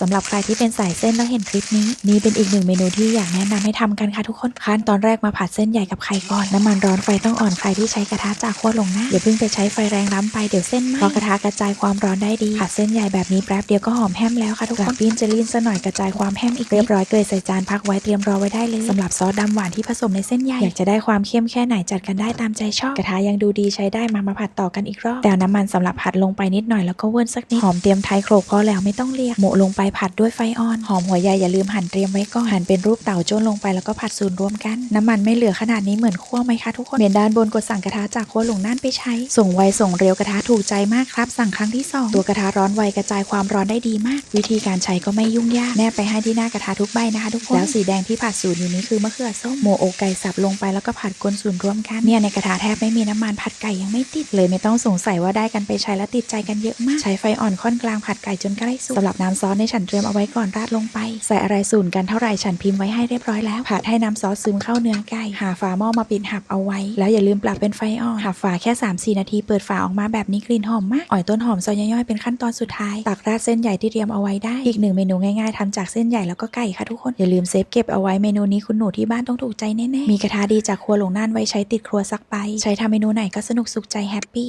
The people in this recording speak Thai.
สำหรับใครที่เป็นสายเส้นแล้วเห็นคลิปนี้ นี่เป็นอีกหนึ่งเมนูที่อยากแนะนำให้ทำกันค่ะทุกคนขั้นตอนแรกมาผัดเส้นใหญ่กับไข่ก่อนน้ำมันร้อนไฟต้องอ่อนใครที่ใช้กระทะจากขั้วลงนะอย่าเพิ่งไปใช้ไฟแรงล้ำไปเดี๋ยวเส้นไหมเพราะกระทะกระจายความร้อนได้ดีผัดเส้นใหญ่แบบนี้แป๊บเดียวก็หอมแฮมแล้วค่ะทุกคนปิ้นจะลีนซะหน่อยกระจายความแฮมอีกเรียบร้อยเกยใส่จานพักไว้เตรียมรอไว้ได้เลยสำหรับซอสดำหวานที่ผสมในเส้นใหญ่อยากจะได้ความเข้มแค่ไหนจัดกันได้ตามใจชอบกระทะยังดูดีใช้ได้มามาผัดต่อกันอีกรอบแต่เอาน้ำมันสำหรับผัดลงไปนิดหน่อยแล้วก็เวิร์นสักนิดหอมเตรียมไทยโขลกพอแล้วไม่ต้องเรียกหมูลงไปผัดด้วยไฟอ่อน หอมหัวใหญ่อย่าลืมหั่นเตรียมไว้ก่อน หั่นเป็นรูปเต่าโจนลงไปแล้วก็ผัดส่วนรวมกัน น้ำมันไม่เหลือขนาดนี้เหมือนคั่วไหมคะทุกคนเมนด้านบนกดสั่งกระทะจากคั่วหลงน่านไปใช้ ส่งไวส่งเร็วกระทะถูกใจมากครับ สั่งครั้งที่สองตัวกระทะร้อนไวกระจายความร้อนได้ดีมาก วิธีการใช้ก็ไม่ยุ่งยากแนบไปให้ที่หน้ากระทะทุกใบนะคะทุกคนแล้วสีแดงที่ผัดสูตรอยู่นี้คือมะเขือส้มโมโอกไก่สับลงไปแล้วก็ผัดกลนส่วนรวมกันเนี่ยในกระทะแทบไม่มีน้ำมันผัดไก่ยังไม่ติดเลยไม่ต้องสงสัยว่าได้กันไปใช้แล้วติดใจกันเยอะมาก ใช้ไฟอ่อนค่อนกลางผัดไก่จนใกล้สุกสำหรับน้ำซอสในฉันเตรียมเอาไว้ก่อนราดลงไป ใส่อะไรสูตรกันเท่าไหร่ฉันพิมพ์ไว้ให้เรียบร้อยแล้ว ผัดให้น้ำซอสซึมเข้าเนื้อไก่ หาฝาหม้อมาปิดหับเอาไว้ แล้วอย่าลืมปรับเป็นไฟอ่อนหับฝาแค่ 3-4 นาที เปิดฝาออกมาแบบนี้กลิ่นหอมมาก อ่อยต้นหอมซอยย่อยๆเป็นขั้นตอนสุดท้าย ตักราดเส้นใหญ่ที่เตรียมเอาไว้ได้ อีกหนึ่งเมนูง่ายๆทำจากเส้นใหญ่แล้วก็ไก่ค่ะทุกคน อย่าลืมเซฟเก็บเอาไว้เมนูนี้คุณหนูที่บ้านต้องถูกใจแน่ๆ มีกระทะดีจากครัวหลงน่านไว้ใช้ติดครัวซักไปใช้ทำเมนูไหนก็สนุกสุขใจแฮปปี้